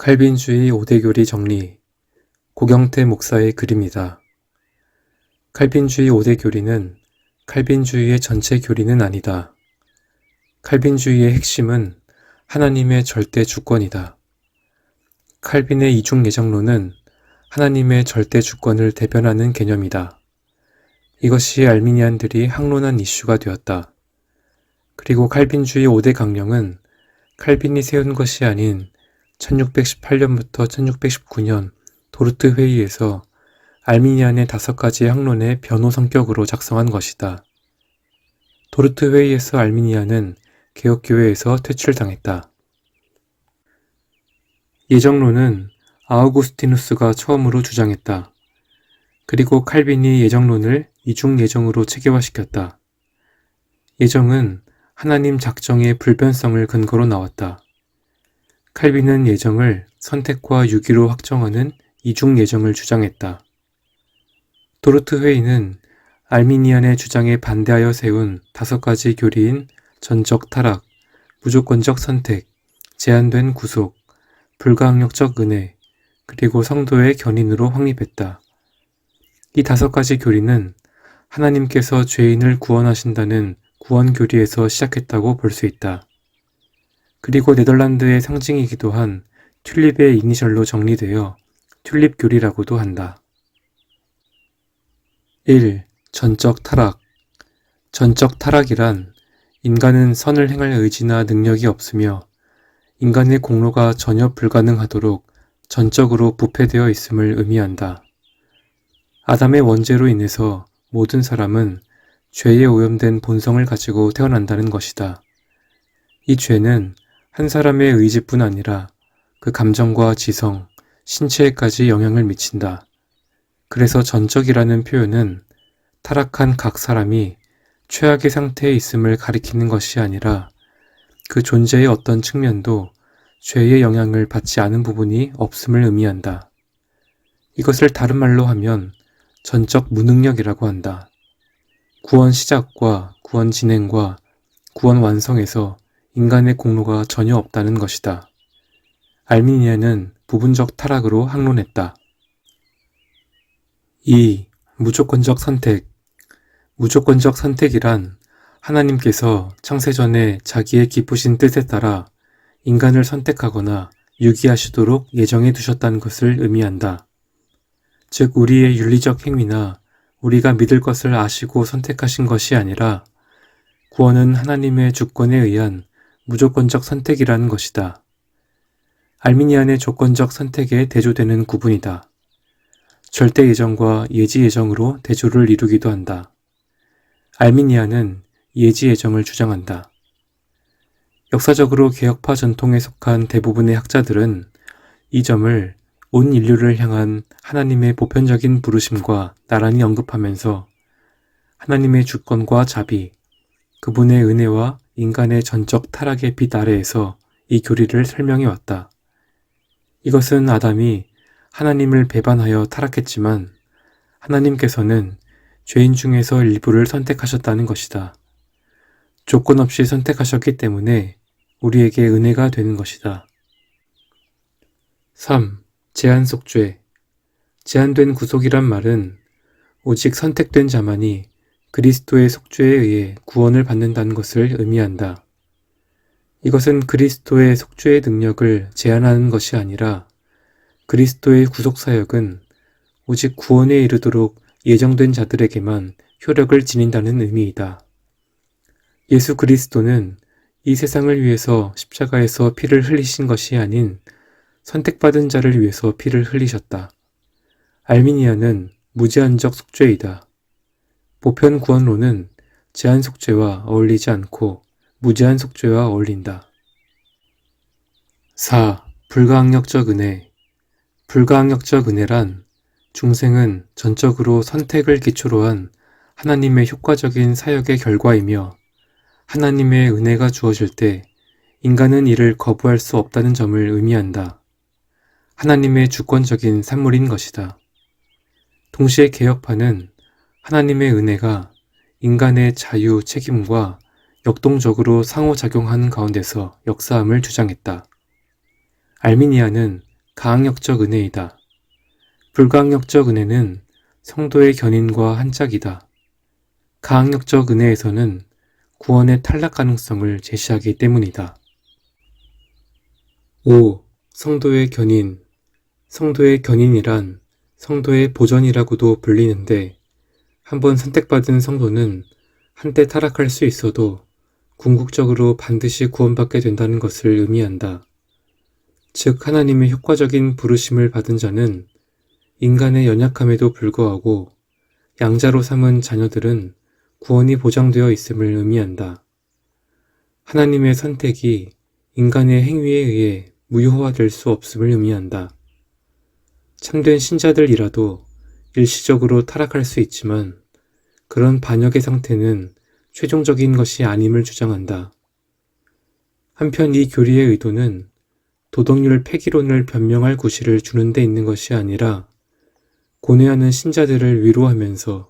칼빈주의 5대 교리 정리 고경태 목사의 글입니다. 칼빈주의 5대 교리는 칼빈주의의 전체 교리는 아니다. 칼빈주의의 핵심은 하나님의 절대 주권이다. 칼빈의 이중 예정론은 하나님의 절대 주권을 대변하는 개념이다. 이것이 알미니안들이 항론한 이슈가 되었다. 그리고 칼빈주의 5대 강령은 칼빈이 세운 것이 아닌 1618년부터 1619년 도르트 회의에서 알미니안의 다섯 가지 항론의 변호 성격으로 작성한 것이다. 도르트 회의에서 알미니안은 개혁교회에서 퇴출당했다. 예정론은 아우구스티누스가 처음으로 주장했다. 그리고 칼빈이 예정론을 이중 예정으로 체계화시켰다. 예정은 하나님 작정의 불변성을 근거로 나왔다. 칼빈은 예정을 선택과 유기로 확정하는 이중 예정을 주장했다. 도르트 회의는 알미니안의 주장에 반대하여 세운 다섯 가지 교리인 전적 타락, 무조건적 선택, 제한된 구속, 불가항력적 은혜, 그리고 성도의 견인으로 확립했다. 이 다섯 가지 교리는 하나님께서 죄인을 구원하신다는 구원 교리에서 시작했다고 볼 수 있다. 그리고 네덜란드의 상징이기도 한 튤립의 이니셜로 정리되어 튤립 교리라고도 한다. 1. 전적 타락 전적 타락이란 인간은 선을 행할 의지나 능력이 없으며 인간의 공로가 전혀 불가능하도록 전적으로 부패되어 있음을 의미한다. 아담의 원죄로 인해서 모든 사람은 죄에 오염된 본성을 가지고 태어난다는 것이다. 이 죄는 한 사람의 의지뿐 아니라 그 감정과 지성, 신체에까지 영향을 미친다. 그래서 전적이라는 표현은 타락한 각 사람이 최악의 상태에 있음을 가리키는 것이 아니라 그 존재의 어떤 측면도 죄의 영향을 받지 않은 부분이 없음을 의미한다. 이것을 다른 말로 하면 전적 무능력이라고 한다. 구원 시작과 구원 진행과 구원 완성에서 인간의 공로가 전혀 없다는 것이다. 알미니아는 부분적 타락으로 항론했다. 2. 무조건적 선택 무조건적 선택이란 하나님께서 창세전에 자기의 기쁘신 뜻에 따라 인간을 선택하거나 유기하시도록 예정해 두셨다는 것을 의미한다. 즉, 우리의 윤리적 행위나 우리가 믿을 것을 아시고 선택하신 것이 아니라 구원은 하나님의 주권에 의한 무조건적 선택이라는 것이다. 알미니안의 조건적 선택에 대조되는 구분이다. 절대 예정과 예지 예정으로 대조를 이루기도 한다. 알미니안은 예지 예정을 주장한다. 역사적으로 개혁파 전통에 속한 대부분의 학자들은 이 점을 온 인류를 향한 하나님의 보편적인 부르심과 나란히 언급하면서 하나님의 주권과 자비, 그분의 은혜와 인간의 전적 타락의 빛 아래에서 이 교리를 설명해 왔다. 이것은 아담이 하나님을 배반하여 타락했지만 하나님께서는 죄인 중에서 일부를 선택하셨다는 것이다. 조건 없이 선택하셨기 때문에 우리에게 은혜가 되는 것이다. 3. 제한 속죄 제한된 구속이란 말은 오직 선택된 자만이 그리스도의 속죄에 의해 구원을 받는다는 것을 의미한다. 이것은 그리스도의 속죄의 능력을 제한하는 것이 아니라 그리스도의 구속사역은 오직 구원에 이르도록 예정된 자들에게만 효력을 지닌다는 의미이다. 예수 그리스도는 이 세상을 위해서 십자가에서 피를 흘리신 것이 아닌 선택받은 자를 위해서 피를 흘리셨다. 알미니아는 무제한적 속죄이다. 보편 구원론은 제한 속죄와 어울리지 않고 무제한 속죄와 어울린다. 4. 불가항력적 은혜 불가항력적 은혜란 중생은 전적으로 선택을 기초로 한 하나님의 효과적인 사역의 결과이며 하나님의 은혜가 주어질 때 인간은 이를 거부할 수 없다는 점을 의미한다. 하나님의 주권적인 산물인 것이다. 동시에 개혁파는 하나님의 은혜가 인간의 자유, 책임과 역동적으로 상호작용하는 가운데서 역사함을 주장했다. 알미니아는 가항력적 은혜이다. 불가항력적 은혜는 성도의 견인과 한 짝이다. 가항력적 은혜에서는 구원의 탈락 가능성을 제시하기 때문이다. 5. 성도의 견인 성도의 견인이란 성도의 보전이라고도 불리는데 한번 선택받은 성도는 한때 타락할 수 있어도 궁극적으로 반드시 구원받게 된다는 것을 의미한다. 즉 하나님의 효과적인 부르심을 받은 자는 인간의 연약함에도 불구하고 양자로 삼은 자녀들은 구원이 보장되어 있음을 의미한다. 하나님의 선택이 인간의 행위에 의해 무효화될 수 없음을 의미한다. 참된 신자들이라도 일시적으로 타락할 수 있지만 그런 반역의 상태는 최종적인 것이 아님을 주장한다. 한편 이 교리의 의도는 도덕률 폐기론을 변명할 구실을 주는 데 있는 것이 아니라 고뇌하는 신자들을 위로하면서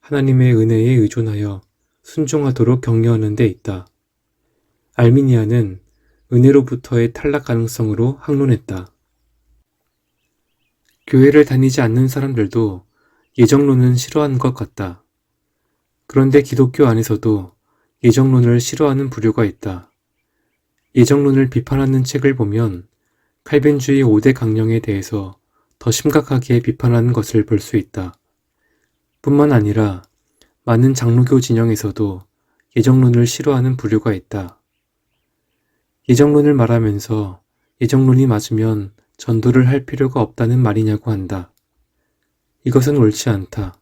하나님의 은혜에 의존하여 순종하도록 격려하는 데 있다. 알미니아는 은혜로부터의 탈락 가능성으로 항론했다. 교회를 다니지 않는 사람들도 예정론은 싫어하는 것 같다. 그런데 기독교 안에서도 예정론을 싫어하는 부류가 있다. 예정론을 비판하는 책을 보면 칼빈주의 5대 강령에 대해서 더 심각하게 비판하는 것을 볼 수 있다. 뿐만 아니라 많은 장로교 진영에서도 예정론을 싫어하는 부류가 있다. 예정론을 말하면서 예정론이 맞으면 전도를 할 필요가 없다는 말이냐고 한다. 이것은 옳지 않다.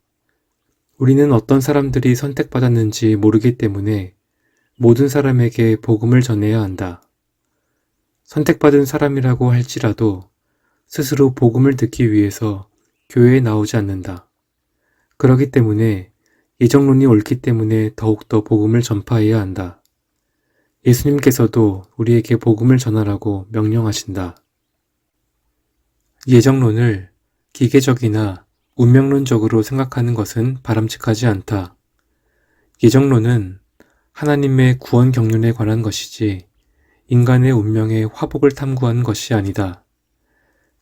우리는 어떤 사람들이 선택받았는지 모르기 때문에 모든 사람에게 복음을 전해야 한다. 선택받은 사람이라고 할지라도 스스로 복음을 듣기 위해서 교회에 나오지 않는다. 그러기 때문에 예정론이 옳기 때문에 더욱더 복음을 전파해야 한다. 예수님께서도 우리에게 복음을 전하라고 명령하신다. 예정론을 기계적이나 운명론적으로 생각하는 것은 바람직하지 않다. 예정론은 하나님의 구원 경륜에 관한 것이지 인간의 운명의 화복을 탐구하는 것이 아니다.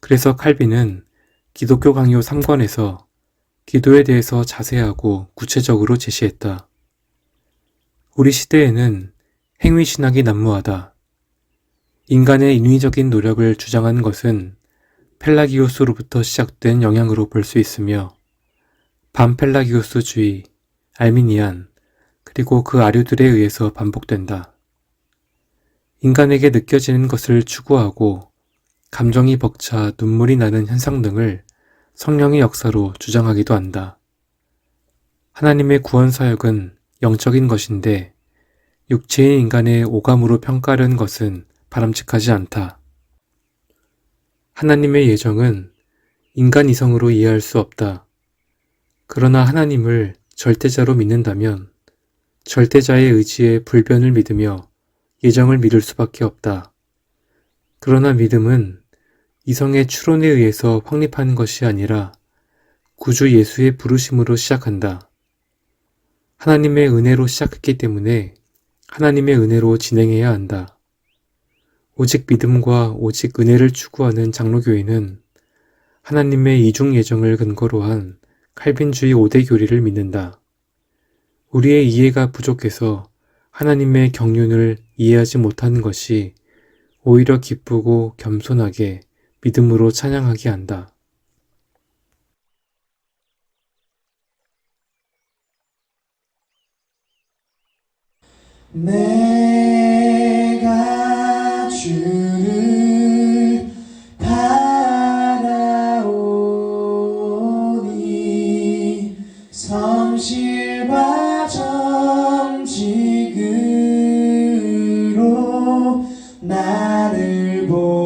그래서 칼빈은 기독교 강요 3권에서 기도에 대해서 자세하고 구체적으로 제시했다. 우리 시대에는 행위신학이 난무하다. 인간의 인위적인 노력을 주장하는 것은 펠라기우스로부터 시작된 영향으로 볼 수 있으며 반펠라기우스주의, 알미니안, 그리고 그 아류들에 의해서 반복된다. 인간에게 느껴지는 것을 추구하고 감정이 벅차 눈물이 나는 현상 등을 성령의 역사로 주장하기도 한다. 하나님의 구원 사역은 영적인 것인데 육체인 인간의 오감으로 평가하는 것은 바람직하지 않다. 하나님의 예정은 인간 이성으로 이해할 수 없다. 그러나 하나님을 절대자로 믿는다면 절대자의 의지에 불변을 믿으며 예정을 믿을 수밖에 없다. 그러나 믿음은 이성의 추론에 의해서 확립하는 것이 아니라 구주 예수의 부르심으로 시작한다. 하나님의 은혜로 시작했기 때문에 하나님의 은혜로 진행해야 한다. 오직 믿음과 오직 은혜를 추구하는 장로교회는 하나님의 이중 예정을 근거로 한 칼빈주의 5대 교리를 믿는다. 우리의 이해가 부족해서 하나님의 경륜을 이해하지 못하는 것이 오히려 기쁘고 겸손하게 믿음으로 찬양하게 한다. 내 나를 보